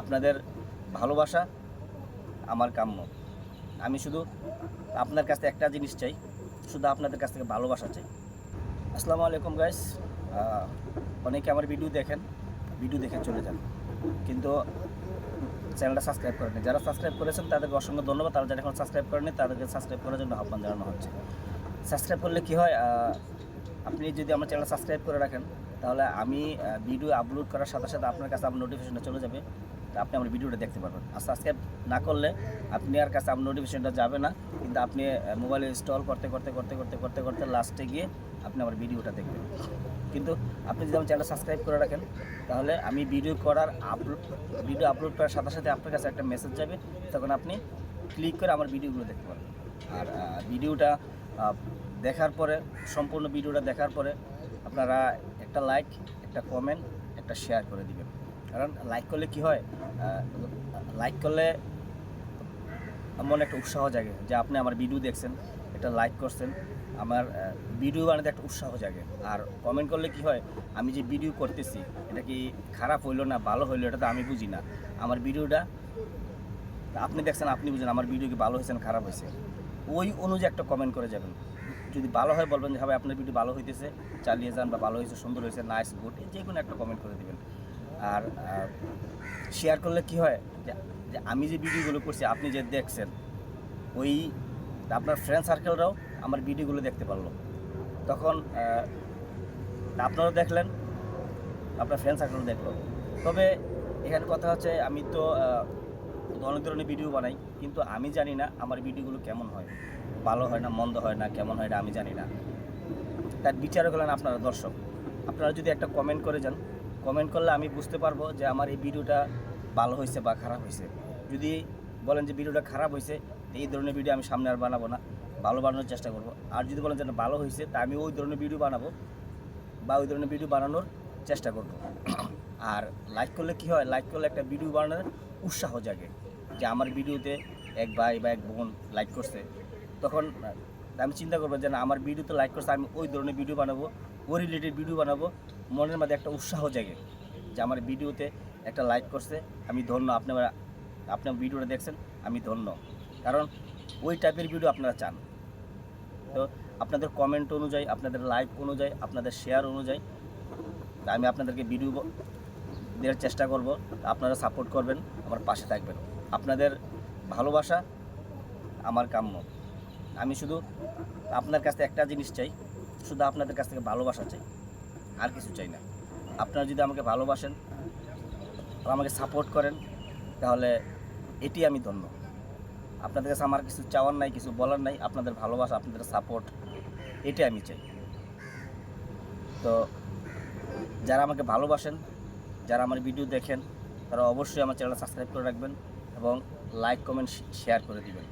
আপনাদের ভালোবাসা আমার কাম্য। আমি শুধু আপনার কাছ থেকে একটা জিনিস চাই, শুধু আপনাদের কাছ থেকে ভালোবাসা চাই। আসসালামু আলাইকুম গাইস অনেকে আমার ভিডিও দেখেন ভিডিও দেখে চলে যান। কিন্তু চ্যানেলটা সাবস্ক্রাইব করেনি যারা সাবস্ক্রাইব করেছেন, তাদেরকে অসংখ্য ধন্যবাদ। তারা যারা এখন সাবস্ক্রাইব করেনি তাদেরকে সাবস্ক্রাইব করার জন্য আহ্বান জানানো হচ্ছে। সাবস্ক্রাইব করলে কি হয় আপনি যদি আমার চ্যানেল সাবস্ক্রাইব করে রাখেন, তাহলে আমি ভিডিও আপলোড করার সাথে সাথে আপনার কাছে আমার নোটিফিকেশনটা চলে যাবে। আপনি আমার ভিডিওটা দেখতে পারবেন। আর সাবস্ক্রাইব না করলে আপনি আর কাছে আমার নোটিফিকেশনটা যাবে না। কিন্তু আপনি মোবাইলে ইনস্টল করতে করতে করতে করতে করতে করতে লাস্টে গিয়ে আপনি আমার ভিডিওটা দেখবেন। কিন্তু আপনি যদি আমার চ্যানেল সাবস্ক্রাইব করে রাখেন, তাহলে আমি ভিডিও করার আপলোড ভিডিও আপলোড করার সাথে সাথে আপনার কাছে একটা মেসেজ যাবে, তখন আপনি ক্লিক করে আমার ভিডিওগুলো দেখতে পারবেন। আর ভিডিওটা দেখার পরে, সম্পূর্ণ ভিডিওটা দেখার পরে আপনারা একটা লাইক একটা কমেন্ট একটা শেয়ার করে দিবেন। কারণ লাইক করলে কি হয় লাইক করলে মনে একটা উৎসাহ জাগে যে আপনি আমার ভিডিও দেখছেন এটা লাইক করছেন, আমার ভিডিও বানাতে একটা উৎসাহ জাগে। আর কমেন্ট করলে কি হয়, আমি যে ভিডিও করতেছি, এটা কি খারাপ হইল না ভালো হইল, এটা তো আমি বুঝি না। আমার ভিডিওটা আপনি দেখছেন, আপনি বুঝেন, আমার ভিডিও কি ভালো হয়েছে খারাপ হয়েছে ওই অনুযায়ী একটা কমেন্ট করে যাবেন। যদি ভালো হয় বলবেন যে হবে আপনার ভিডিও ভালো হইতেছে, চালিয়ে যান বা ভালো হয়েছে সুন্দর হয়েছে নাইস গুড যে কোনো একটা কমেন্ট করে দিবেন। আর শেয়ার করলে কি হয়? যে আমি যে ভিডিওগুলো করছি, আপনি যে দেখছেন, ওই আপনার ফ্রেন্ড সার্কেলরাও আমার ভিডিওগুলো দেখতে পারল। তখন আপনারাও দেখলেন, আপনার ফ্রেন্ড সার্কেলও দেখল। তবে এখানে কথা হচ্ছে, আমি তো অনেক ধরনের ভিডিও বানাই, কিন্তু আমি জানি না আমার ভিডিওগুলো কেমন হয়। ভালো হয় না, মন্দ হয় না, কেমন হয় না আমি জানি না। তার বিচারক হলেন আপনারা দর্শক। আপনারা যদি একটা কমেন্ট করে যান কমেন্ট করলে আমি বুঝতে পারব যে আমার এই ভিডিওটা ভালো হয়েছে বা খারাপ হয়েছে। যদি বলেন যে ভিডিওটা খারাপ হয়েছে এই ধরনের ভিডিও আমি সামনে আর বানাবো না। ভালো বানানোর চেষ্টা করব। আর যদি বলেন যে ভালো হয়েছে, তা আমি ওই ধরনের ভিডিও বানাবো বা ওই ধরনের ভিডিও বানানোর চেষ্টা করব। আর লাইক করলে কি হয়? লাইক করলে একটা ভিডিও বানানোর উৎসাহ জাগে যে আমার ভিডিওতে এক ভাই বা এক বোন লাইক করছে। তখন আমি চিন্তা করব যে না, আমার ভিডিওতে লাইক করছে, আমি ওই ধরনের ভিডিও বানাবো ওই রিলেটেড ভিডিও বানাবো। মনের মধ্যে একটা উৎসাহ জাগে যে আমার ভিডিওতে একটা লাইক করছে। আমি ধন্য আপনারা আপনার ভিডিওটা দেখছেন, আমি ধন্য। কারণ ওই টাইপের ভিডিও আপনারা চান। তো আপনাদের কমেন্ট অনুযায়ী, আপনাদের লাইক অনুযায়ী, আপনাদের শেয়ার অনুযায়ী আমি আপনাদেরকে ভিডিও দেওয়ার চেষ্টা করব। আপনারা সাপোর্ট করবেন, আমার পাশে থাকবেন। আপনাদের ভালোবাসা আমার কাম্য। আমি শুধু আপনার কাছ থেকে একটা জিনিস চাই, শুধু আপনাদের কাছ থেকে ভালোবাসা চাই। আর কিছু চাই না। আপনারা যদি আমাকে ভালোবাসেন আমাকে সাপোর্ট করেন, তাহলে এটি আমি ধন্য। আপনাদের কাছে আমার কিছু চাওয়ার নাই, কিছু বলার নাই, আপনাদের ভালোবাসা, আপনাদের সাপোর্ট এটি আমি চাই। তো যারা আমাকে ভালোবাসেন, যারা আমার ভিডিও দেখেন, তারা অবশ্যই আমার চ্যানেল সাবস্ক্রাইব করে রাখবেন এবং লাইক কমেন্ট শেয়ার করে দিবেন।